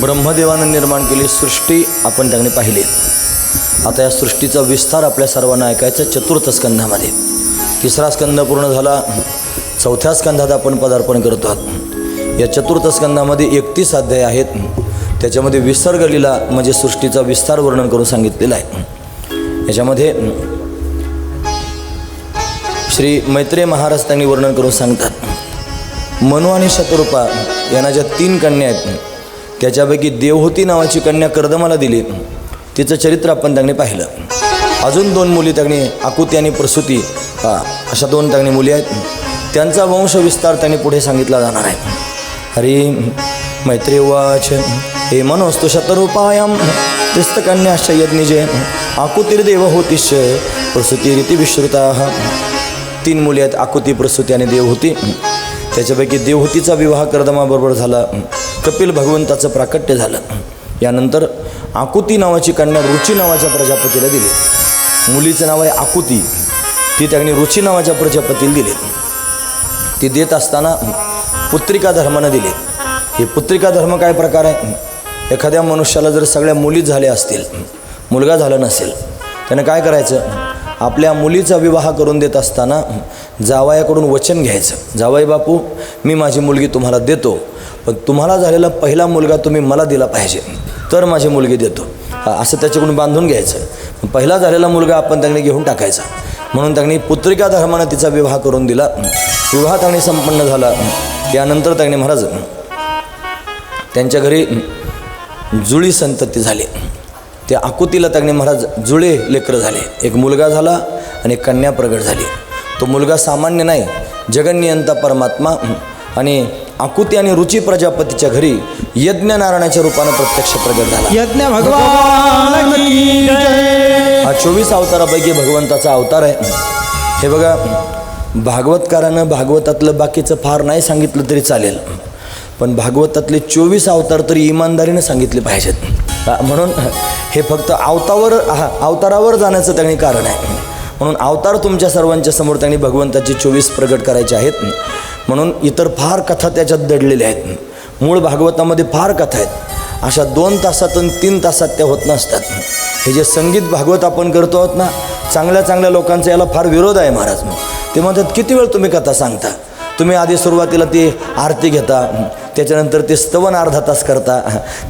ब्रह्मदेवानं निर्माण केली सृष्टी आपण त्याने पाहिली. आता या सृष्टीचा विस्तार आपल्या सर्वांना ऐकायचा चतुर्थ स्कंधामध्ये. तिसरा स्कंध पूर्ण झाला चौथ्या स्कंधात आपण पदार्पण करतो आहोत. या चतुर्थ स्कंधामध्ये एकतीस अध्याय आहेत. त्याच्यामध्ये विसर्ग लिला म्हणजे सृष्टीचा विस्तार वर्णन करून सांगितलेला आहे. याच्यामध्ये श्री मैत्रेय महाराज त्यांनी वर्णन करून सांगतात. मनु आणि शतरूपा यांना ज्या तीन कन्या आहेत त्याच्यापैकी देवहोती नावाची कन्या कर्दमाला दिली. तिचं चरित्र आपण त्यांनी पाहिलं. अजून दोन मुली त्यांनी आकुती आणि प्रसूती हा अशा दोन त्यांनी मुली आहेत. त्यांचा वंशविस्तार त्यांनी पुढे सांगितला जाणार आहे. हरी मैत्री वाच हे मनोस्तु शतरूपायाम त्रिस्तकन्याश्च यज्ञजे आकुतिर्देव प्रसूती प्रसूतिरिती विश्रुता. तीन मुली आहेत आकुती प्रसूती आणि देवहूती त्याच्यापैकी देवहूतीचा विवाह कर्दमाबरोबर झाला. कपिल भगवंताचं प्राकट्य झालं. यानंतर आकुती नावाची कन्या रुची नावाच्या प्रजापतीला दिली. मुलीचं नाव आहे आकुती. ती त्यांनी रुची नावाच्या प्रजापतीला दिली. ती देत असताना पुत्रिका धर्मानं दिली. हे पुत्रिका धर्म काय प्रकार आहे? एखाद्या मनुष्याला जर सगळ्या मुली झाल्या असतील मुलगा झाला नसेल त्यानं काय करायचं? आपल्या मुलीचा विवाह करून देत असताना जावयाकडून वचन घ्यायचं. जावाई बापू मी माझी मुलगी तुम्हाला देतो. पण तुम्हाला झालेला पहिला मुलगा तुम्ही मला दिला पाहिजे तर माझी मुलगी देतो. असं त्याच्याकडून बांधून घ्यायचं. पहिला झालेला मुलगा आपण त्यांनी घेऊन टाकायचा. म्हणून त्यांनी पुत्रिका धर्मानं तिचा विवाह करून दिला. विवाह त्यांनी संपन्न झाला. त्यानंतर त्यांनी महाराज त्यांच्या घरी जुळी संतती झाली. त्या आकुतीला त्यांनी महाराज जुळे लेकरं झाले. एक मुलगा झाला आणि कन्या प्रगट झाली. तो मुलगा सामान्य नाही जगन्नियंता परमात्मा आणि आकुती आणि रुची प्रजापतीच्या घरी यज्ञ नारायणाच्या रूपानं प्रत्यक्ष प्रगट झाला. यज्ञ भगवान हा चोवीस अवतारापैकी भगवंताचा अवतार आहे. हे बघा भागवतकारानं भागवतातलं बाकीचं फार नाही सांगितलं तरी चालेल. पण भागवतातले चोवीस अवतार तरी इमानदारीनं सांगितले पाहिजेत. म्हणून हे फक्त अवतावर हा, अवतारावर जाण्याचं त्यांनी कारण आहे. म्हणून अवतार तुमच्या सर्वांच्या समोर त्यांनी भगवंताचे चोवीस प्रगट करायचे आहेत. म्हणून इतर फार कथा त्याच्यात दडलेल्या आहेत. मूळ भागवतामध्ये फार कथा आहेत. अशा दोन तासातून तीन तासात त्या होत नसतात. हे जे संगीत भागवत आपण करतो आहोत ना चांगल्या चांगल्या लोकांचा याला फार विरोध आहे महाराज. मग ते म्हणतात किती वेळ तुम्ही कथा सांगता? तुम्ही आधी सुरुवातीला ती आरती घेता त्याच्यानंतर ते स्तवन अर्धा तास करता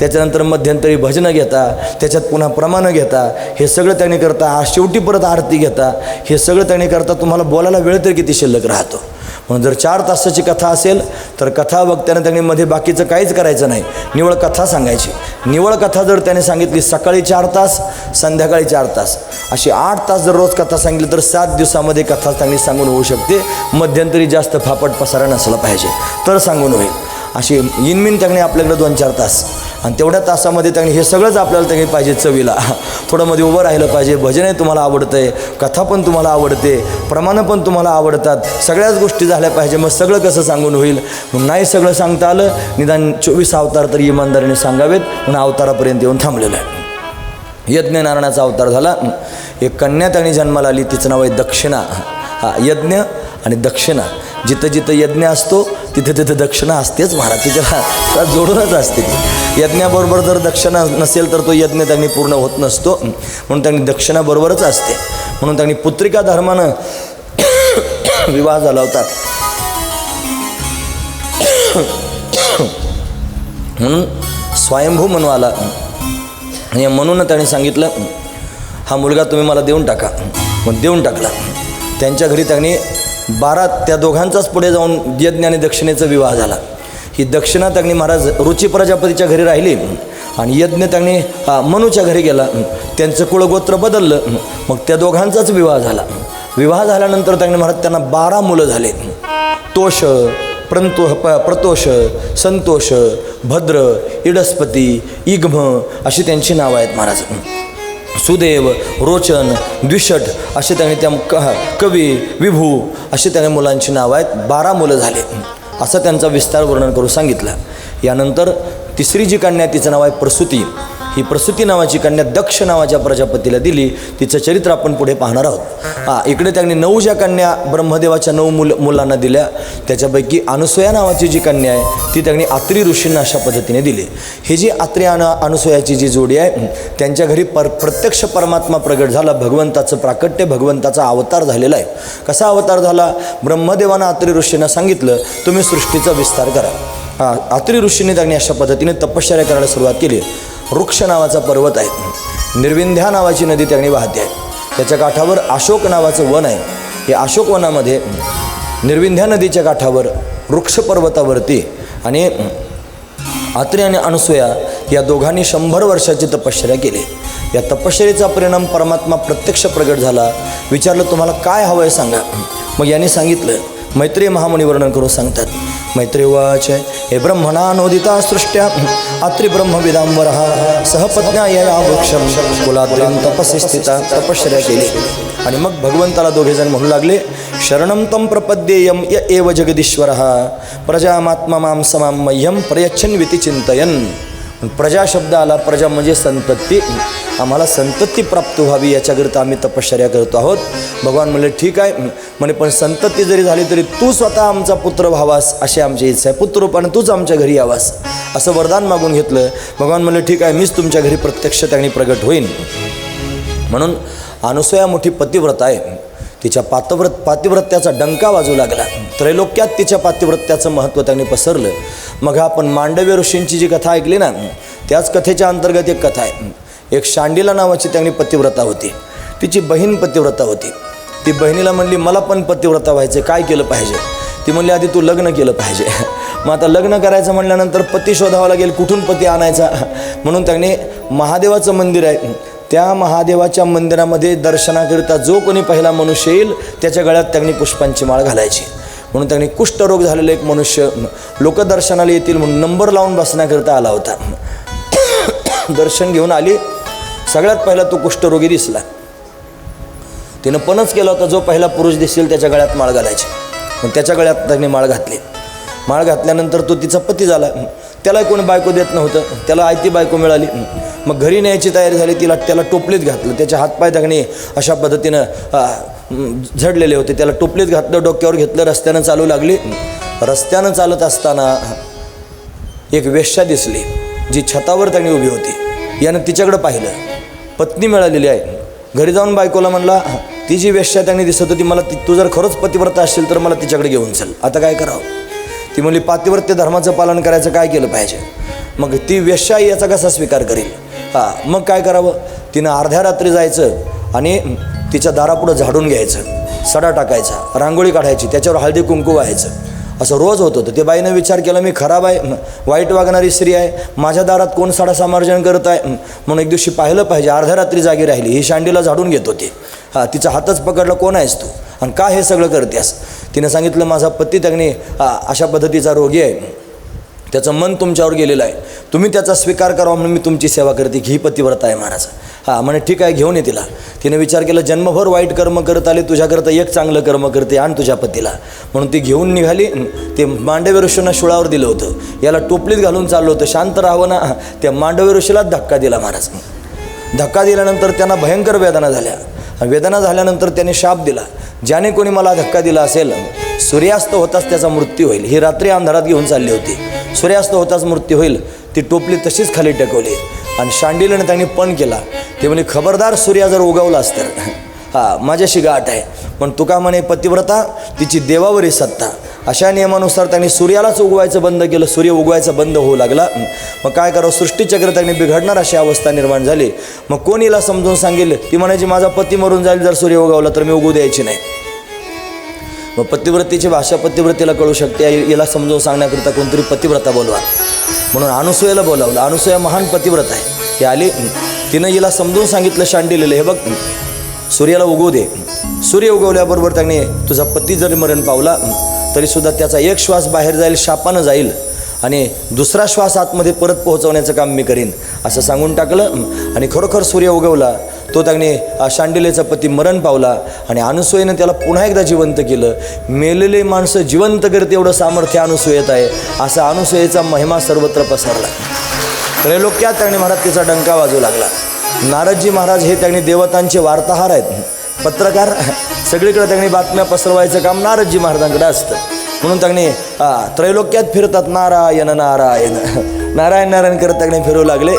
त्याच्यानंतर मध्यंतरी भजनं घेता त्याच्यात पुन्हा प्रमाणं घेता हे सगळं त्याने करता शेवटी परत आरती घेता हे सगळं त्याने करता तुम्हाला बोलायला वेळ तरी किती शिल्लक राहतो? म्हणून जर चार तासाची कथा असेल तर कथा वक्त्याने त्याने मध्ये बाकीचं काहीच करायचं नाही. निवळ कथा सांगायची. निवळ कथा जर त्याने सांगितली सकाळी चार तास संध्याकाळी चार तास. अशी आठ तास जर रोज कथा सांगितली तर सात दिवसामध्ये कथा चांगली सांगून होऊ शकते. मध्यंतरी जास्त फापट पसारा नसला पाहिजे. तर सांगून होईल. अशी इनमिन त्यांनी आपल्याकडे दोन चार तास. आणि तेवढ्या तासामध्ये त्यांनी हे सगळंच आपल्याला त्यांनी पाहिजे चवीला. थोडं मध्ये उभं राहिलं पाहिजे. भजनही तुम्हाला आवडतं आहे कथा पण तुम्हाला आवडते प्रमाणं पण तुम्हाला आवडतात. सगळ्याच गोष्टी झाल्या पाहिजे. मग सगळं कसं सांगून होईल? मग नाही सगळं सांगता आलं निदान चोवीस अवतार तरी इमानदारीने सांगावेत. म्हणून अवतारापर्यंत येऊन थांबलेलं आहे. यज्ञ नारायणाचा अवतार झाला. एक कन्या त्यांनी जन्माला आली. तिचं नाव आहे दक्षिणा. हा यज्ञ आणि दक्षिणा. जिथं जिथं यज्ञ असतो तिथे तिथे दक्षिणा असतेच महाराज तिथे जोडूनच असते ती. यज्ञाबरोबर जर दक्षिणा नसेल तर तो यज्ञ त्यांनी पूर्ण होत नसतो. म्हणून त्यांनी दक्षिणाबरोबरच असते. म्हणून त्यांनी पुत्रिका धर्मानं विवाह झाला होता. म्हणून स्वयंभू म्हणू आला. आणि म्हणून त्यांनी सांगितलं हा मुलगा तुम्ही मला देऊन टाका. मग देऊन टाकला. त्यांच्या घरी त्यांनी बारा त्या दोघांचाच पुढे जाऊन यज्ञ आणि दक्षिणेचा विवाह झाला. ही दक्षिणा त्यांनी महाराज रुची प्रजापतीच्या घरी राहिली. आणि यज्ञ त्यांनी हा, मनूच्या घरी गेला. त्यांचं कुळगोत्र बदललं. मग त्या दोघांचाच विवाह झाला. विवाह झाल्यानंतर त्यांनी महाराज त्यांना बारा मुलं झाले. तोष प्रंतो प प्रतोष संतोष भद्र इडस्पती इग्म अशी त्यांची नावं आहेत महाराज. सुदेव रोचन द्विषट असे त्याने त्या क कवी विभू असे त्याने मुलांची नावं आहेत. बारा मुलं झाले. असं त्यांचा विस्तार वर्णन करून सांगितलं. यानंतर तिसरी जी कन्या तिचं नाव आहे प्रसूती. ही प्रसूती नावाची कन्या दक्ष नावाच्या प्रजापतीला दिली. तिचं चरित्र आपण पुढे पाहणार आहोत. हां इकडे त्यांनी नऊ ज्या कन्या ब्रह्मदेवाच्या नऊ मुल मुलांना दिल्या. त्याच्यापैकी अनुसया नावाची जी कन्या आहे ती त्यांनी आत्री ऋषींना अशा पद्धतीने दिली. ही जी आत्री आणि अनुसयाची जी जोडी आहे त्यांच्या घरी पर प्रत्यक्ष परमात्मा प्रगट झाला. भगवंताचं प्राकट्य भगवंताचा अवतार झालेला आहे. कसा अवतार झाला? ब्रह्मदेवानं आत्री ऋषींना सांगितलं तुम्ही सृष्टीचा विस्तार करा. हां आत्री ऋषींनी त्यांनी अशा पद्धतीने तपश्चर्या करायला सुरुवात केली. वृक्ष नावाचा पर्वत आहे. निर्विंध्या नावाची नदी त्यांनी वाहते. आहे त्याच्या काठावर अशोक नावाचं वन आहे. हे अशोक वनामध्ये निर्विंध्या नदीच्या काठावर वृक्ष पर्वतावरती आणि आत्री आणि अनसुया या दोघांनी शंभर वर्षाची तपश्चर्या केली. या तपश्चर्याचा परिणाम परमात्मा प्रत्यक्ष प्रगट झाला. विचारलं तुम्हाला काय हवं आहे सांगा. मग यांनी सांगितलं मैत्री महामुनी वर्णन करून सांगतात मैत्रेय वाच हे ब्रह्मणा नोदिता सृष्ट्या। अत्रि ब्रह्मविदांबर सहपत्न्या या वृक्षम कुलाद्रीं तपसी स्थिता तपश्चर्या केली। आणि मग भगवंताला दोघेजण म्हणू लागले शरणं तम प्रपद्येयम य एव जगदीश्वर। प्रजामात्मा माम समाम मह्यम प्रयच्छन विती चिंतयन प्रजा शब्द आला प्रजा म्हणजे संतती आम्हाला संतती प्राप्त व्हावी याच्याकरिता आम्ही तपश्चर्या करतो आहोत. भगवान म्हणले ठीक आहे. म्हणे पण संतती जरी झाली तरी तू स्वतः आमचा पुत्र व्हावास अशी आमची इच्छा आहे. पुत्ररूपाने तूच आमच्या घरी यावास. असं वरदान मागून घेतलं. भगवान म्हणले ठीक आहे मीच तुमच्या घरी प्रत्यक्ष त्यांनी प्रगट होईन. म्हणून अनुसया मोठी पतिव्रत आहे. तिच्या पातव्रत पातिव्रत्याचा डंका वाजू लागला. त्रैलोक्यात तिच्या पातिव्रत्याचं महत्त्व त्यांनी पसरलं. मग आपण मांडव्य ऋषींची जी कथा ऐकली ना त्याच कथेच्या अंतर्गत एक कथा आहे. एक शांडिला नावाची त्यांनी पतिव्रता होती. तिची बहीण पतिव्रता होती. ती बहिणीला म्हणली मला पण पतिव्रता व्हायचं काय केलं पाहिजे? ती म्हणली आधी तू लग्न केलं पाहिजे. मग आता लग्न करायचं म्हणल्यानंतर पती शोधावा लागेल कुठून पती आणायचा? म्हणून त्यांनी महादेवाचं मंदिर आहे. त्या महादेवाच्या मंदिरामध्ये दर्शनाकरिता जो कोणी पहिला मनुष्य येईल त्याच्या गळ्यात त्यांनी पुष्पांची माळ घालायची. म्हणून त्यांनी कुष्ठरोग झालेला एक मनुष्य लोकदर्शनाला येतील म्हणून नंबर लावून बसण्याकरिता आला होता. दर्शन घेऊन आली. सगळ्यात पहिला तो कुष्ठरोगी दिसला. तिनं पणच केला होता जो पहिला पुरुष दिसेल त्याच्या गळ्यात माळ घालायची. मग त्याच्या गळ्यात त्याने माळ घातली. माळ घातल्यानंतर तो तिचा पती झाला. त्याला कोणी बायको देत नव्हतं. त्याला आयती बायको मिळाली. मग घरी न्यायची तयारी झाली. तिला त्याला टोपलीत घातलं. त्याच्या हातपाय धगणे अशा पद्धतीनं झडलेले होते. त्याला टोपलीत घातलं डोक्यावर घेतलं रस्त्यानं चालू लागली. रस्त्यानं चालत असताना एक वेश्या दिसली जी छतावर त्यांनी उभी होती. यानं तिच्याकडं पाहिलं. पत्नी मिळालेली आहे. घरी जाऊन बायकोला म्हणला ती जी वेश्या त्यांनी दिसत होती मला ती तू जर खरंच पतिव्रता असशील तर मला तिच्याकडे घेऊन चल. आता काय करावं? ती म्हणली पातिव्रत्य धर्माचं पालन करायचं काय केलं पाहिजे? मग ती वेश्या याचा कसा स्वीकार करेल? हां मग काय करावं? तिनं अर्ध्या रात्री जायचं आणि तिच्या दारापुढं झाडून घ्यायचं सडा टाकायचा रांगोळी काढायची त्याच्यावर हळदी कुंकू व्हायचं. असं रोज होत होतं. ते बाईनं विचार केला मी खराब आहे वाईट वागणारी स्त्री आहे माझ्या दारात कोण साडा समार्जन करत आहे? म्हणून एक दिवशी पाहिलं पाहिजे अर्ध्या रात्री जागी राहिली. ही शांडीला झाडून घेत होती. हां तिचा हातच पकडला कोण आहेस तू? आणि का हे सगळं करतेस? तिनं सांगितलं माझा पती त्याने अशा पद्धतीचा रोगी आहे. त्याचं मन तुमच्यावर गेलेलं आहे. तुम्ही त्याचा स्वीकार करावा म्हणून मी तुमची सेवा करते. की ही पतिव्रता आहे महाराज. हां म्हणे ठीक आहे घेऊन ये तिला. तिने विचार केला जन्मभर वाईट कर्म करत आले तुझ्याकरता एक चांगलं कर्म करते आण तुझ्या पतीला. म्हणून ती घेऊन निघाली. ते मांडव्य ऋषींना शुळावर दिलं होतं. याला टोपलीत घालून चाललं होतं. शांत राहावं ना. त्या मांडव्य ऋषीलाच धक्का दिला महाराज. धक्का दिल्यानंतर त्यांना भयंकर वेदना झाल्या. वेदना झाल्यानंतर त्याने शाप दिला. ज्याने कोणी मला धक्का दिला असेल सूर्यास्त होताच त्याचा मृत्यू होईल. ही रात्री अंधारात घेऊन चालली होती. सूर्यास्त होताच मृत्यू होईल. ती टोपली तशीच खाली टेकवली. आणि शांडिलीनं त्यांनी पण केला. ते म्हणे खबरदार सूर्या जर उगवलास तर हा माझ्याशी गाठ आहे. पण तुका म्हणे पतिव्रता तिची देवावरी सत्ता. अशा नियमानुसार त्यांनी सूर्यालाच उगवायचं बंद केलं. सूर्य उगवायचं बंद होऊ लागला. मग काय करावं? सृष्टीचक्र त्यांनी बिघडणार अशी अवस्था निर्माण झाली. मग कोण समजून सांगेल? ती म्हणायची माझा पती मरून जाईल. जर सूर्य उगवला तर मी उगू द्यायची नाही. मग पतिव्रतेची भाषा पतिव्रतेला कळू शकते. याला समजून सांगण्याकरिता कोणतरी पतिव्रता बोलवा. म्हणून अनुसूयाला बोलावलं. अनुसूया महान पतिव्रत आहे. ती आली. तिनं हिला समजून सांगितलं शांडिलेलं हे बघ. सूर्याला उगवू दे. सूर्य उगवल्याबरोबर त्याने तुझा पती जरी मरण पावला तरीसुद्धा त्याचा एक श्वास बाहेर जाईल शापानं जाईल आणि दुसरा श्वास आतमध्ये परत पोहोचवण्याचं काम मी करीन असं सांगून टाकलं. आणि खरोखर सूर्य उगवला. तो त्याने शांडिलेचा पती मरण पावला आणि अनुसूयेनं त्याला पुन्हा एकदा जिवंत केलं. मेलेले माणसं जिवंत करते एवढं सामर्थ्य अनुसूयेत आहे असा अनुसूयेचा महिमा सर्वत्र पसरला. त्रैलोक्यात त्याने महाराज तिचा डंका वाजू लागला. नारदजी महाराज हे त्यांनी देवतांचे वार्ताहार आहेत. पत्रकार सगळीकडे त्यांनी बातम्या पसरवायचं काम नारदजी महाराजांकडे असतं. म्हणून त्यांनी त्रैलोक्यात फिरतात नारायण नारायण. नारायण नारायण करत त्यांनी फिरू लागले.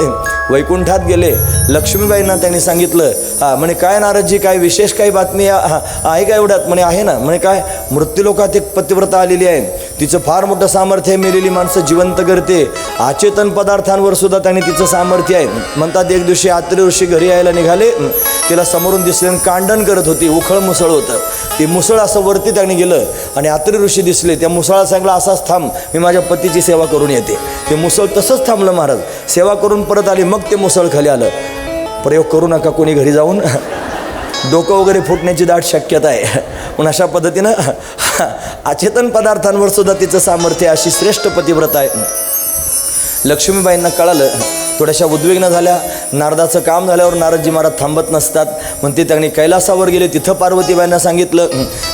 वैकुंठात गेले. लक्ष्मीबाईंना त्यांनी सांगितलं हा म्हणे काय नारदजी काय विशेष काही बातमी आहे का एवढ्यात? म्हणे आहे ना. म्हणे काय? मृत्यूलोकात एक पतिव्रता आलेली आहे. तिचं फार मोठं सामर्थ्य आहे मेलेली माणसं जिवंत करते. अचेतन पदार्थांवर सुद्धा त्यांनी तिचं सामर्थ्य आहे. म्हणतात एक दिवशी आत्री ऋषी घरी यायला निघाले. तिला समोरून दिसले आणि कांडण करत होती. उखळ मुसळ होतं. ते मुसळ असं वरती त्याने गेलं आणि आत्री ऋषी दिसले. त्या मुसळा सांगला असाच थांब. मी माझ्या पतीची सेवा करून येते. ते मुसळ तसंच थांबलं महाराज. सेवा करून परत आली. मग मग ते मुसळ खाली आलं. प्रयोग करू नका कोणी घरी जाऊन. डोकं वगैरे फुटण्याची दाट शक्यता आहे. पण अशा पद्धतीनं अचेतन पदार्थांवर सुद्धा तिचं सामर्थ्य अशी श्रेष्ठ पतिव्रता आहे. लक्ष्मीबाईंना कळालं थोड्याशा उद्विग्न झाल्या. नारदाचं काम झाल्यावर नारदजी महाराज थांबत नसतात. मग ते त्यांनी कैलासावर गेले तिथं पार्वतीबाईंना सांगितलं.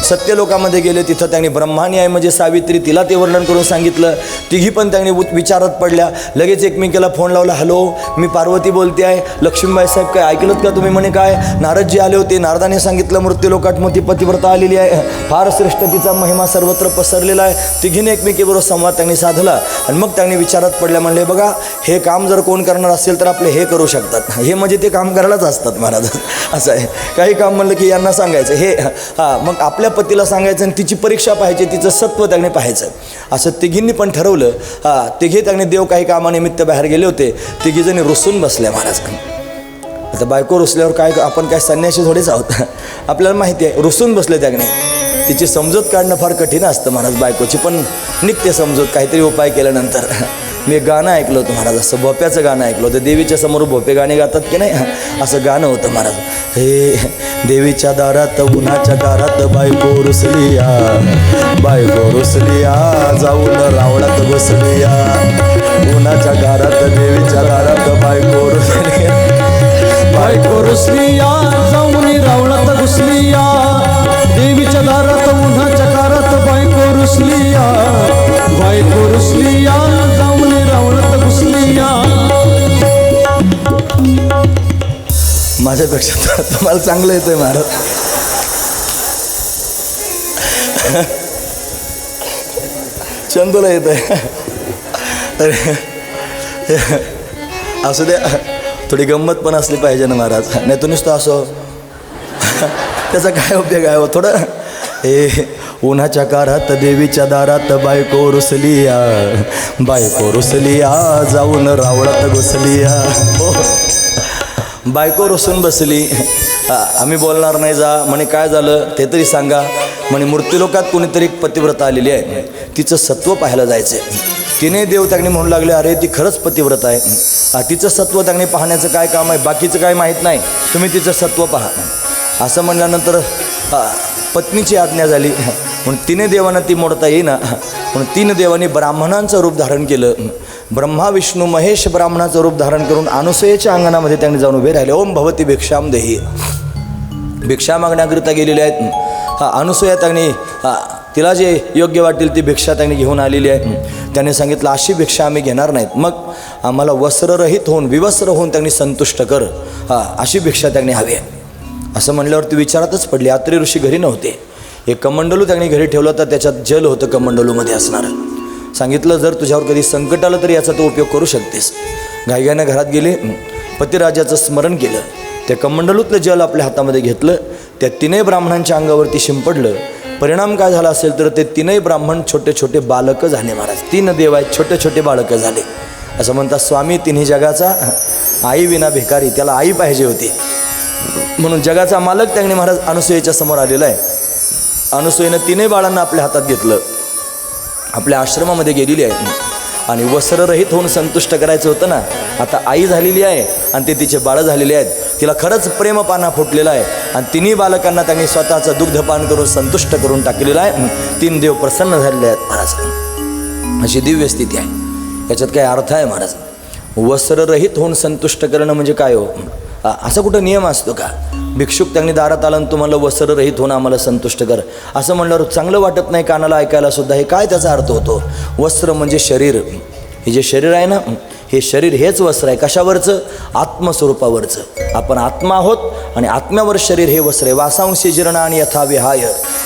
सत्यलोकामध्ये गेले तिथं त्यांनी ब्रह्मानी आहे म्हणजे सावित्री तिला ते वर्णन करून सांगितलं. तिघी पण त्यांनी उत- विचारात पडल्या. लगेच एकमेकीला फोन लावला हॅलो मी पार्वती बोलते आहे. लक्ष्मीबाई साहेब काय ऐकलत का तुम्ही म्हणे काय? नारदजी आले होते. नारदाने सांगितलं मृत्यूलोकात मोठी पतिव्रता आलेली आहे. फार श्रेष्ठ तिचा महिमा सर्वत्र पसरलेला आहे. तिघीने एकमेकीबरोबर संवाद त्यांनी साधला. आणि मग त्यांनी विचारात पडल्या म्हणले बघा हे काम जर कोण करणार असेल तर आपले हे करू शकतात. हे म्हणजे ते काम करायलाच असतात महाराज. असं आहे. काही काम म्हणलं की यांना सांगायचं. हे हां मग आपल्या पतीला सांगायचं आणि तिची परीक्षा पाहायची तिचं सत्व त्याने पाहायचं. असं तिघींनी पण ठरवलं. हां तिघे त्याने देव काही कामानिमित्त बाहेर गेले होते. तिघीजणी रुसून बसल्या महाराज. आता बायको रुसल्यावर काय आपण काय संन्याशी थोडेच आहोत? आपल्याला माहिती आहे रुसून बसले त्याने. तिची समजूत काढणं फार कठीण असतं महाराज बायकोची पण नित्य समजूत काहीतरी उपाय केल्यानंतर. मी एक गाणं ऐकलं होतं महाराज असं भोप्याचं गाणं ऐकलं होतं. देवीच्या समोर भोपे गाणे गातात की नाही? असं गाणं होतं महाराज. हे देवीच्या दारात उन्हाच्या दारात बायको रुसलिया. बायको रुसलिया जाऊन रावणात बसलिया. उन्हाच्या दारात देवीच्या दारात बायको रुसलिया. बायको रुसलिया जाऊन रावणात घुसलिया. देवीच्या दारात उन्हाच्या दारात बायको रुसलिया. बायको रुसलिया माझ्यापेक्षा तर तुम्हाला चांगलं येतं आहे महाराज चंदूला येत आहे अरे असू द्या थोडी गंमत पण असली पाहिजे ना महाराज. नाही तू नुसतं असो. त्याचा काय उपयोग आहे? हो? थोडं हे उन्हाच्या कारात देवीच्या दारात बायको रुसलिया. बायको रुसलिया जाऊन रावळात घुसलिया. हो. बायको रसून बसली. आम्ही बोलणार नाही जा. म्हणे काय झालं? ते तरी सांगा. म्हणे मूर्तिलोकात कोणीतरी पतिव्रता आलेली आहे. तिचं सत्व पाहायला जायचं तिने देव त्याने म्हणू लागले अरे ती खरंच पतिव्रता आहे. तिचं सत्व त्याने पाहण्याचं काय काम आहे? बाकीचं काय माहीत नाही. तुम्ही तिचं सत्व पहा. असं म्हणल्यानंतर पत्नीची आज्ञा झाली. म्हणून तिने देवांना ती मोडता येईना. म्हणून तीन देवांनी ब्राह्मणांचं रूप धारण केलं. ब्रह्मा विष्णू महेश ब्राह्मणाचं रूप धारण करून अनुसयेच्या अंगणामध्ये त्यांनी जाऊन उभे राहिले. ओम भवती भिक्षाम देही. भिक्षा मागण्याकरिता गेलेले आहेत. हा अनुसया त्यांनी हा तिला जे योग्य वाटेल ती भिक्षा त्यांनी घेऊन आलेली आहे. त्याने सांगितलं अशी भिक्षा आम्ही घेणार नाहीत. मग आम्हाला वस्त्ररहित होऊन विवस्त्र होऊन त्यांनी संतुष्ट कर. हा अशी भिक्षा त्यांनी हवी आहे. असं म्हणल्यावर ती विचारातच पडली. आत्री ऋषी घरी नव्हते. एक कमंडलू त्यांनी घरी ठेवलं तर त्याच्यात जल होतं कमंडलूमध्ये असणारं. सांगितलं जर तुझ्यावर कधी संकट आलं तरी याचा तू उपयोग करू शकतेस. घाईघाईनं घरात गेले पतिराजाचं स्मरण केलं. त्या कमंडलूतलं जल आपल्या हातामध्ये घेतलं त्या तीनही ब्राह्मणांच्या अंगावरती शिंपडलं. परिणाम काय झाला असेल तर ते तीनही ब्राह्मण छोटे छोटे बालकं झाले महाराज. तीन देव आहेत छोटे छोटे बालकं झाले. असं म्हणतात स्वामी तिन्ही जगाचा आई विना भिकारी त्याला आई पाहिजे होती. म्हणून जगाचा मालक त्यांनी महाराज अनुसुयेच्या समोर आलेला आहे. अनुसुयेनं तिनही बाळांना आपल्या हातात घेतलं. आपल्या आश्रमामध्ये गेलेली आहे आणि वस्त्ररहित होऊन संतुष्ट करायचं होतं ना आता आई झालेली आहे आणि ते तिचे बाळं झालेले आहेत. तिला खरंच प्रेमपाना फुटलेला आहे. आणि तिन्ही बालकांना त्यांनी स्वतःचं दुग्धपान करून संतुष्ट करून टाकलेलं आहे. तीन देव प्रसन्न झालेले आहेत महाराज. अशी दिव्य स्थिती आहे. याच्यात काय अर्थ आहे महाराज? वस्त्ररहित होऊन संतुष्ट करणं म्हणजे काय हो? असा कुठं नियम असतो का? भिक्षुक त्यांनी दारात आला आणि तुम्हाला वस्त्ररहित होऊन आम्हाला संतुष्ट कर. असं म्हणल्यावर चांगलं वाटत नाही कानाला ऐकायला सुद्धा. हे काय त्याचा अर्थ होतो? वस्त्र म्हणजे शरीर. हे जे शरीर आहे ना हे शरीर हेच वस्त्र आहे. कशावरचं? आत्मस्वरूपावरचं. आपण आत्मा आहोत आणि आत्म्यावर शरीर हे वस्त्र आहे. वासांशी जीर्ण आणि यथा विहाय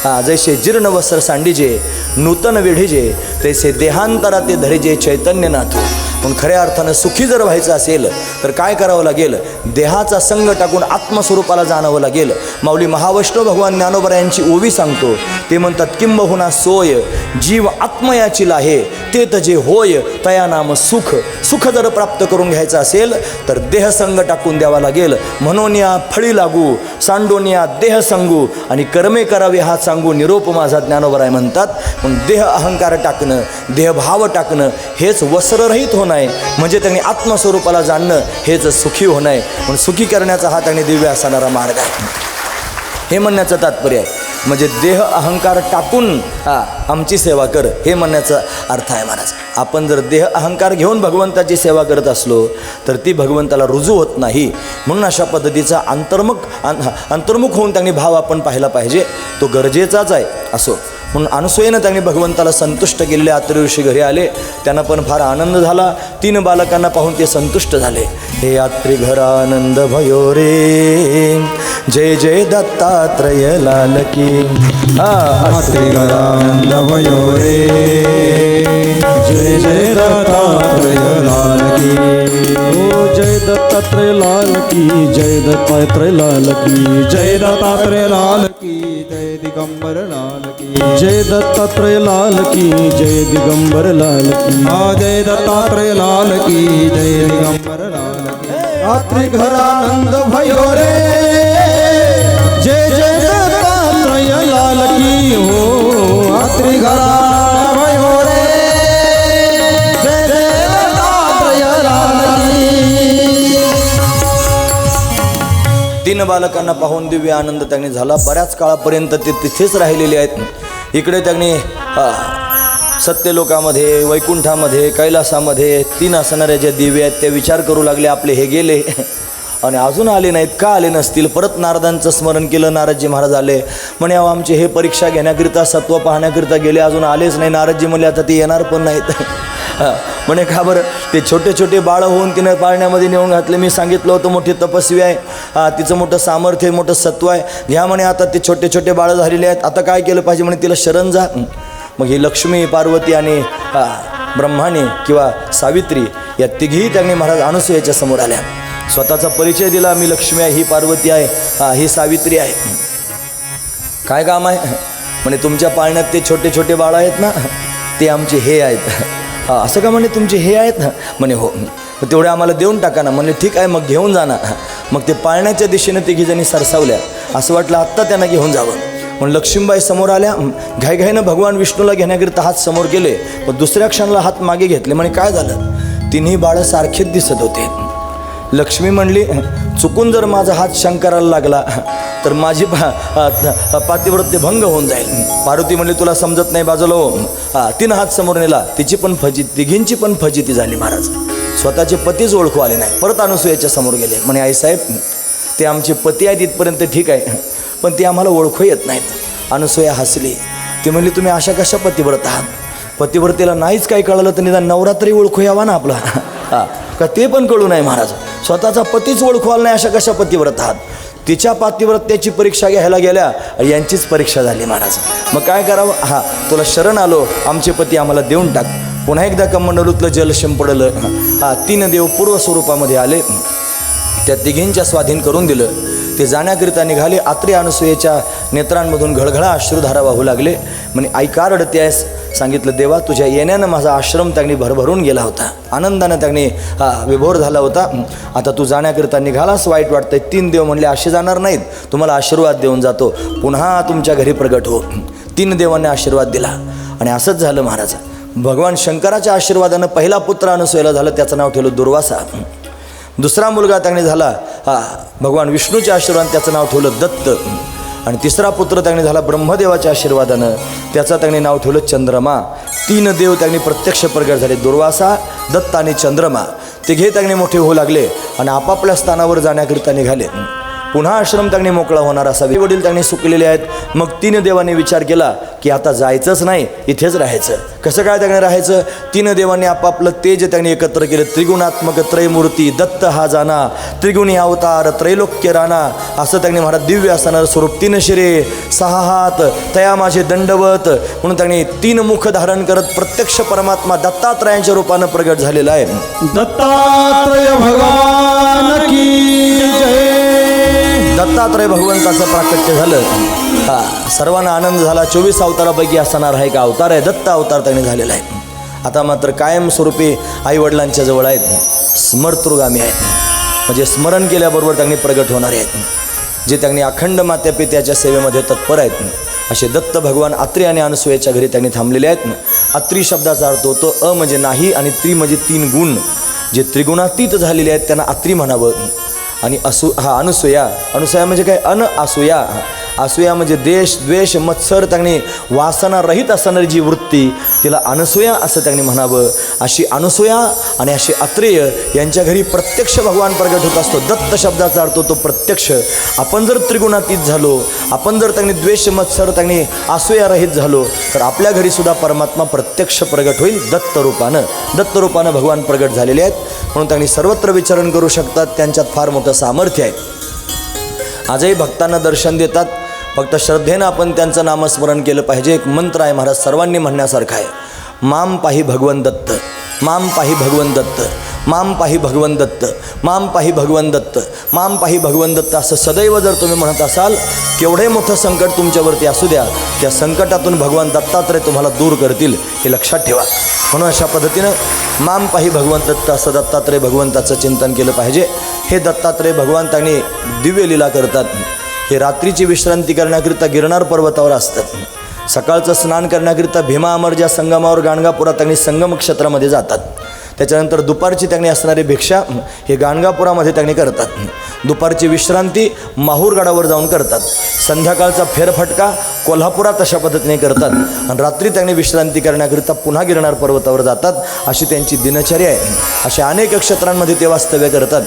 हा जैसे जीर्ण वस्त्र सांडीजे नूतन विढिजे तैसे देहांतरा ते धरिजे चैतन्यनाथ. पण खऱ्या अर्थानं सुखी जर व्हायचं असेल तर काय करावं लागेल? देहाचा संग टाकून आत्मस्वरूपाला जाणावं लागेल. माऊली महावैष्णव भगवान ज्ञानोबरा यांची ओवी सांगतो. ते म्हणतात किंबहुना सोय जीव आत्मयाची लाहे ते तजे होय तया नाम सुख. सुख जर प्राप्त करून घ्यायचं असेल तर देहसंग टाकून द्यावा लागेल. म्हणून या फळी लागू सांडून या देह सांगू. आणि कर्मे करावे हा सांगू निरोप माझा ज्ञानोबराय म्हणतात. मग देह अहंकार टाकणं देहभाव टाकणं हेच वस्त्ररहित होणं आहे. म्हणजे त्यांनी आत्मस्वरूपाला जाणणं हेच सुखी होणं आहे. म्हणून सुखी करण्याचा हा त्यांनी दिव्य असणारा मार्ग आहे. हे म्हणण्याचं तात्पर्य आहे. म्हणजे देह अहंकार टाकून हा आमची सेवा कर हे म्हणण्याचा अर्थ आहे महाराज. आपण जर देह अहंकार घेऊन भगवंताची सेवा करत असलो तर ती भगवंताला रुजू होत नाही. म्हणून अशा पद्धतीचा अंतर्मुख अंतर्मुख होऊन त्यांनी भाव आपण पाहिला पाहिजे. तो गरजेचाच आहे असो. म्हणून अनुसयेनं त्यांनी भगवंताला संतुष्ट केलेले आत्रऋषी घरी आले. त्यांना पण फार आनंद झाला. तीन बालकांना पाहून ते संतुष्ट झाले. हे यात्री घरानंद भयो रे. जय जय दत्तात्रय लाल की हा रे जय जय दत्तात्रय लाल की। ओ जय दत्तात्रय लाल की जय दत्तात्रय लाल की। जय दत्तात्रय लाल की जय दिगंबर लाल की। जय दत्तात्रय लाल की जय दिगंबर लाल की। हा जय दत्तात्रय लाल की जय दिगंबर लाल की। रात्री घरानंद भयो रे जय जय दत्तात्रय लाल की हो। रात्री भयो रे तीन बालकांना पाहून दिव्य आनंद त्यांनी झाला. बऱ्याच काळापर्यंत ते तिथेच राहिलेले आहेत. इकडे त्यांनी सत्यलोकामध्ये वैकुंठामध्ये कैलासामध्ये तीन असणाऱ्या ज्या दिव्य आहेत ते विचार करू लागले. आपले हे गेले. आणि अजून आले नाहीत का आले नसतील? परत नारदांचं स्मरण केलं नारदजी महाराज आले. म्हणे अहो आमचे हे परीक्षा घेण्याकरिता सत्व पाहण्याकरिता गेले अजून आलेच नाही. नारदजी म्हणले आता ते येणार पण नाहीत. म्हणे का बरं? ते छोटे छोटे बाळं होऊन तिनं पाळण्यामध्ये नेऊन घातले. मी सांगितलं होतं मोठी तपस्वी आहे. हा, तिचं मोठं सामर्थ्य आहे, मोठं सत्व आहे. घ्या म्हणे आता ते छोटे छोटे बाळं झालेले आहेत. आता काय केलं पाहिजे म्हणे तिला शरण जा. मग ही लक्ष्मी पार्वती आणि ब्रह्माने किंवा सावित्री या तिघीही त्यांनी महाराज अनुसयाच्या समोर आल्या. स्वतःचा परिचय दिला मी लक्ष्मी आहे ही पार्वती आहे हा, ही सावित्री आहे. काय काम आहे? म्हणे तुमच्या पाळण्यात ते छोटे छोटे बाळं आहेत ना ते आमचे हे आहेत. हां असं का म्हणे तुमचे हे आहेत ना? म्हणे हो. तेवढे आम्हाला देऊन टाका ना. म्हणे ठीक आहे मग घेऊन जा ना. मग ते पाळण्याच्या दिशेने तिघीजणी सरसावल्या. असं वाटलं आत्ता त्यांना घेऊन जावं. म्हणून लक्ष्मीबाई समोर आल्या. घाईघाईनं भगवान विष्णूला घेण्याकरिता हात समोर गेले पण दुसऱ्या क्षणाला हात मागे घेतले. म्हणे काय झालं? तिन्ही बाळं सारखेच दिसत होते. लक्ष्मी म्हणली चुकून जर माझा हात शंकराला लागला तर माझी पा भंग होऊन जाईल. पार्वती म्हणली तुला समजत नाही बाजूला हो हा तिनं हात समोर नेला. तिची पण फजी तिघींची पण फजिती झाली महाराज. स्वतःचे पतीच ओळखू आले नाही. परत अनुसूयाच्या समोर गेले. म्हणे आईसाहेब ते आमचे पती आहेत इथपर्यंत ठीक आहे पण ते आम्हाला ओळखू येत नाहीत. अनुसूया हसली. ती म्हणली तुम्ही अशा कशा पतिव्रत आहात? पतिव्रतेला नाहीच काही कळलं तर निदान नवरात्री ओळखू यावा ना आपला. का ते पण कळू नाही महाराज. स्वतःचा पतीच ओळखवाल नाही अशा कशा पतिव्रत आहात? तिच्या पातिव्रत्याची परीक्षा घ्यायला गेल्या यांचीच परीक्षा झाली महाराज. मग काय करावं? हा तुला शरण आलो आमचे पती आम्हाला देऊन टाक. पुन्हा एकदा कमंडलूतलं जल शिंपडलं. हा तीन देव पूर्व स्वरूपामध्ये आले. त्या तिघींच्या स्वाधीन करून दिलं. ते जाण्याकरिता निघाले. आत्री अनुसूयेच्या नेत्रांमधून घळघळा अश्रुधारा वाहू लागले. म्हणे आई अडत्यास सांगितलं देवा तुझ्या येण्यानं माझा आश्रम त्यांनी भरभरून गेला होता. आनंदानं त्यांनी हा विभोर झाला होता. आता तू जाण्याकरिता निघालास वाईट वाटतंय. तीन देव म्हणले असे जाणार नाहीत. तुम्हाला आशीर्वाद देऊन जातो. पुन्हा तुमच्या घरी प्रगट हो. तीन देवांनी आशीर्वाद दिला. आणि असंच झालं महाराज. भगवान शंकराच्या आशीर्वादानं पहिला पुत्र अनुसयला झालं त्याचं नाव ठेवलं दुर्वासा. दुसरा मुलगा त्याने झाला हा भगवान विष्णूच्या आशीर्वाद त्याचं नाव ठेवलं दत्त. आणि तिसरा पुत्र त्याने झाला ब्रह्मदेवाच्या आशीर्वादानं. त्याचं त्याने नाव ठेवलं चंद्रमा. तीन देव त्यांनी प्रत्यक्ष प्रगट झाले दुर्वासा दत्त आणि चंद्रमा. तिघे त्यांनी मोठे होऊ लागले आणि आपापल्या स्थानावर जाण्याकरिता निघाले. पुन्हा आश्रम त्यांनी मोकळा होणार असा वडील त्यांनी सुकलेले आहेत. मग तीन देवांनी विचार केला की आता जायचंच नाही इथेच राहायचं. कसं काय त्यांनी राहायचं? तीन देवांनी आपापलं तेज त्यांनी एकत्र केलं. त्रिगुणात्मक त्रयमूर्ती दत्त हा जाना त्रिगुणी अवतार त्रैलोक्य राणा. असं त्यांनी महाराज दिव्य असणार स्वरूप तीन शिरे. सहा हात तया माझे दंडवत. म्हणून त्यांनी तीन मुख धारण करत प्रत्यक्ष परमात्मा दत्तात्रयांच्या रूपानं प्रगट झालेला आहे. दत्तात्रय भगवान की दत्तात्रय भगवंताचं प्राकट्य झालं. हा सर्वांना आनंद झाला. चोवीस अवतारापैकी असणार आहे का अवतार आहे. दत्त अवतार त्यांनी झालेला आहे. आता मात्र कायमस्वरूपी आईवडिलांच्या जवळ आहेत. स्मर्तृगामी आहेत. म्हणजे स्मरण केल्याबरोबर त्यांनी प्रगट होणारे आहेत. जे त्यांनी अखंड मात्यापित्याच्या सेवेमध्ये तत्पर आहेत. असे दत्त भगवान अत्री आणि अनसुयाच्या घरी त्यांनी थांबलेले आहेत. अत्री शब्दाचा अर्थ होतो अ म्हणजे नाही आणि त्री म्हणजे तीन गुण. जे त्रिगुणातीत झालेले आहेत त्यांना अत्री म्हणावं. आणि असू हा अनुसूया. अनुसूया म्हणजे काय? अन असूया. असूया म्हणजे देश द्वेष मत्सर त्यांनी वासना रहित असणारी जी वृत्ती तिला अनसूया असं त्यांनी म्हणावं. अशी अनसूया आणि अशी अत्रेय यांच्या घरी प्रत्यक्ष भगवान प्रगट होत असतो. दत्त शब्दाचा अर्थ तो प्रत्यक्ष. आपण जर त्रिगुणातीत झालो आपण जर त्यांनी द्वेष मत्सर त्यांनी असूया रहित झालो तर आपल्या घरी सुद्धा परमात्मा प्रत्यक्ष प्रगट होईल दत्त रूपानं. दत्त रूपानं भगवान प्रगट झालेले आहेत. म्हणून त्यांनी सर्वत्र विचरण करू शकतात. त्यांच्यात फार मोठं सामर्थ्य आहे. आजही भक्तांना दर्शन देतात. फक्त श्रद्धेनं आपण त्यांचं नामस्मरण केलं पाहिजे. एक मंत्र आहे महाराज सर्वांनी म्हणण्यासारखा आहे. माम पाही भगवन दत्त माम पाही भगवन दत्त माम पाही भगवन दत्त माम पाही भगवन दत्त माम पाही भगवन दत्त असं सदैव जर तुम्ही म्हणत असाल केवढे मोठं संकट तुमच्यावरती असू द्या त्या संकटातून भगवान दत्तात्रय तुम्हाला दूर करतील हे लक्षात ठेवा. म्हणून अशा पद्धतीनं माम पाही भगवंत दत्त असं दत्तात्रय भगवंताचं चिंतन केलं पाहिजे. हे दत्तात्रय भगवंतांनी दिव्य लीला करतात. हे रात्रीची विश्रांती करण्याकरिता गिरनार पर्वतावर असतात सकाळचं स्नान करण्याकरिता भीमा अमर ज्या संगमावर गाणगापुरात त्यांनी संगम क्षेत्रामध्ये जातात. त्याच्यानंतर दुपारची त्यांनी असणारी भिक्षा हे गाणगापुरामध्ये त्यांनी करतात. दुपारची विश्रांती माहूरगडावर जाऊन करतात. संध्याकाळचा फेरफटका कोल्हापुरात अशा पद्धतीने करतात. आणि रात्री त्यांनी विश्रांती करण्याकरिता पुन्हा गिरनार पर्वतावर जातात अशी त्यांची दिनचर्या आहे. अशा अनेक क्षेत्रांमध्ये ते वास्तव्य करतात.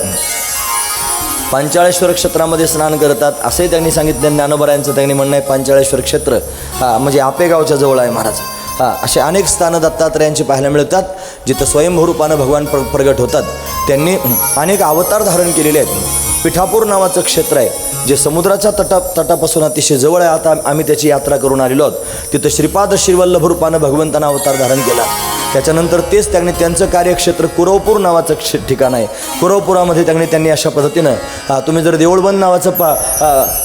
पांचाळेश्वर क्षेत्रामध्ये स्नान करतात असे त्यांनी सांगितले. ज्ञानोबरायांचं त्यांनी म्हणणं आहे पांचाळेश्वर क्षेत्र हां म्हणजे आपेगावच्या जवळ आहे महाराज. हां असे अनेक स्थानं दत्तात्रयांची पाहायला मिळतात जिथं स्वयंभूरूपानं भगवान प्र प्रगट होतात. त्यांनी अनेक अवतार धारण केलेले आहेत. पिठापूर नावाचं क्षेत्र आहे जे समुद्राच्या तटा तटापासून अतिशय जवळ आहे. आता आम्ही त्याची यात्रा करून आलेलो आहोत. तिथं श्रीपाद श्रीवल्लभ रूपानं भगवंतांना अवतार धारण केला. त्याच्यानंतर तेच त्यांनी त्यांचं कार्यक्षेत्र कुरवपूर नावाचं क्षे ठिकाण आहे. कुरवपुरामध्ये त्यांनी त्यांनी अशा पद्धतीनं तुम्ही जर देऊळबंद नावाचं पा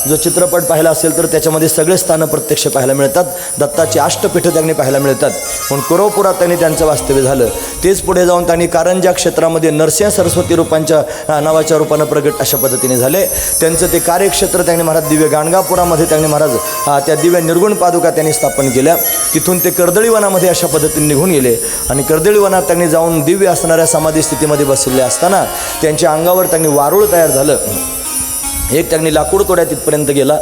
जो चित्रपट पाहिला असेल तर त्याच्यामध्ये सगळे स्थानं प्रत्यक्ष पाहायला मिळतात. दत्ताची अष्टपीठं त्यांनी पाहायला मिळतात. म्हणून कुरवपुरात त्यांनी त्यांचं वास्तव्य झालं. तेच पुढे जाऊन त्यांनी कारंजा क्षेत्रामध्ये नरसिंह सरस्वती रूपांच्या नावाच्या रूपानं प्रगट अशा पद्धतीने झाले. त्यांचं ते कार्यक्षेत्र त्यांनी महाराज दिव्य गाणगापुरामध्ये त्यांनी महाराज त्या दिव्य निर्गुण पादुका त्यांनी स्थापन केल्या. तिथून ते कर्दळीवनामध्ये अशा पद्धतीने निघून गेले. आणि कर्दळीवनात त्यांनी जाऊन दिव्य असणाऱ्या समाधी स्थितीमध्ये बसलेले असताना त्यांच्या अंगावर त्यांनी वारुळ तयार झालं. एक त्यांनी लाकूड तोड्या तिथपर्यंत गेला.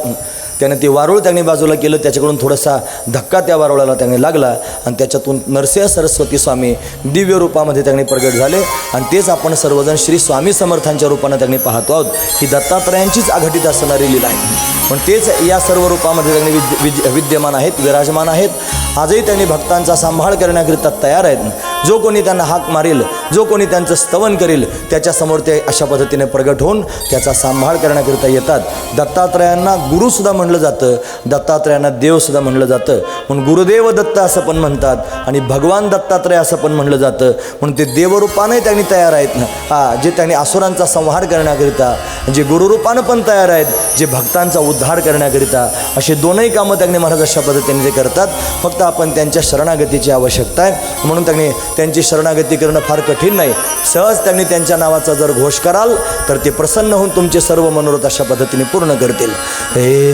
त्याने ते वारुळ त्यांनी बाजूला केलं त्याच्याकडून थोडासा धक्का त्या वारुळाला त्याने लागला आणि त्याच्यातून नरसिंह सरस्वती स्वामी दिव्य रूपामध्ये त्यांनी प्रगट झाले. आणि तेच आपण सर्वजण श्री स्वामी समर्थांच्या रूपानं त्यांनी पाहतो आहोत. ही दत्तात्रयांचीच आघटित असणारी लीला आहे. पण तेच या सर्व रूपामध्ये त्यांनी विद्य विद्य विद्यमान आहेत विराजमान आहेत. आजही त्यांनी भक्तांचा सांभाळ करण्याकरिता तयार आहेत. जो कोणी त्यांना हाक मारेल जो कोणी त्यांचं स्तवन करेल त्याच्यासमोर ते अशा पद्धतीने प्रगट होऊन त्याचा सांभाळ करण्याकरिता येतात. दत्तात्रयांना गुरुसुद्धा म्हणलं जातं. दत्तात्रयांना देवसुद्धा म्हणलं जातं. म्हणून गुरुदेव दत्त असं पण म्हणतात आणि भगवान दत्तात्रय असं पण म्हणलं जातं. म्हणून ते देवरूपाने त्यांनी तयार आहेत. ना हा जे त्यांनी असुरांचा संहार करण्याकरिता जे गुरुरूपानं पण तयार आहेत जे भक्तांचा उद्धार करण्याकरिता अशी दोनही कामं त्यांनी महाराज अशा पद्धतीने ते करतात. फक्त आपण त्यांच्या शरणागतीची आवश्यकता आहे. म्हणून त्यांनी त्यांची शरणागती करणं फार कठीण नाही. सहज त्यांनी त्यांच्या नावाचा जर घोष कराल तर ते प्रसन्न होऊन तुमचे सर्व मनोरथ अशा पद्धतीने पूर्ण करतील. हे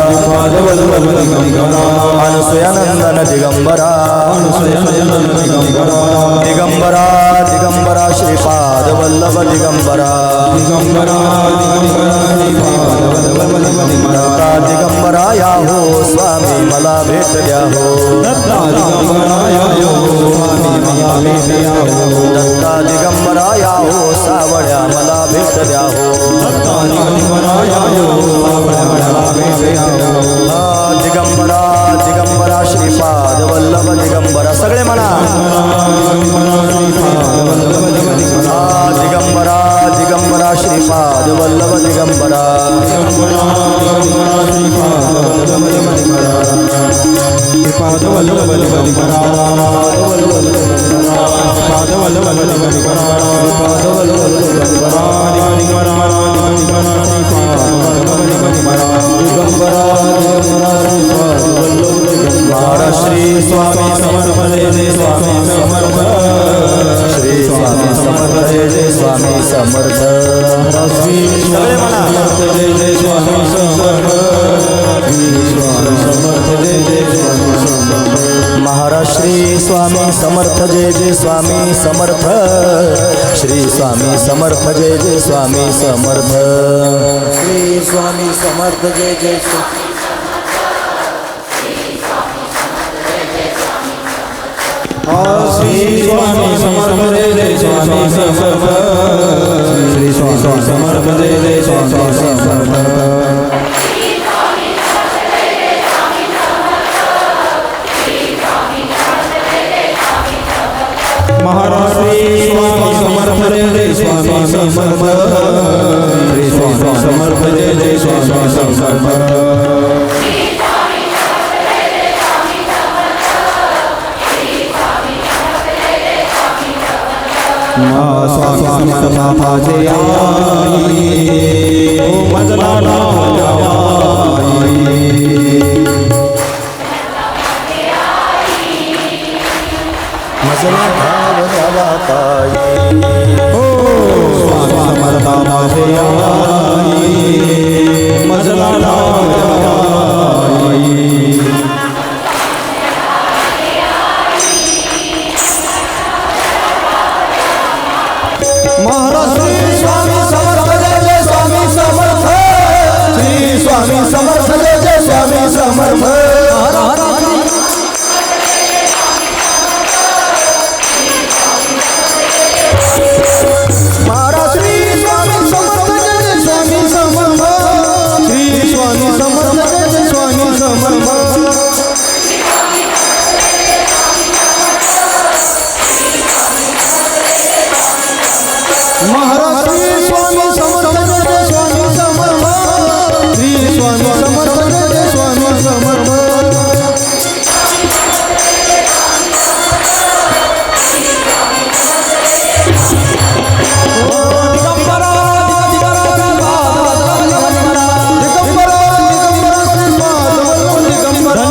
अनुसयानंदन दिगंबरा। दिगंबरा दिगंबरा दिगंबरा श्रीपाद वल्लभ दिगंबरा। दिगंबरा दिगंबरा दिगंबरा या हो स्वामी मला भेट द्या हो दत्ता दिगंबरा या हो स्वामी मला भेट द्या हो दत्ता दिगंबरा या हो सावळ्या मला जिगंबरा हो दिगंबरा दिगंबरा श्रीपाद वल्लभ दिगंबरा सगळे म्हणा. जिगंबरा दिगंबरा दिगंबरा श्रीपाद वल्लभ दिगंबरा. महाराज समर्थ जय जय स्वामी श्री स्वामी स्वामी समर्थ स्वामी समर्थ। स्वामी समर्थ जय जय स्वामी समर्थ स्वामी समर्थ माझे आई ओ मजला आई मजला भाव द्यावा ताई स्वामी समर्थ आई मजला आई महाराज श्री स्वामी समर्थ स्वामी समर्थ. श्री स्वामी समर्थ.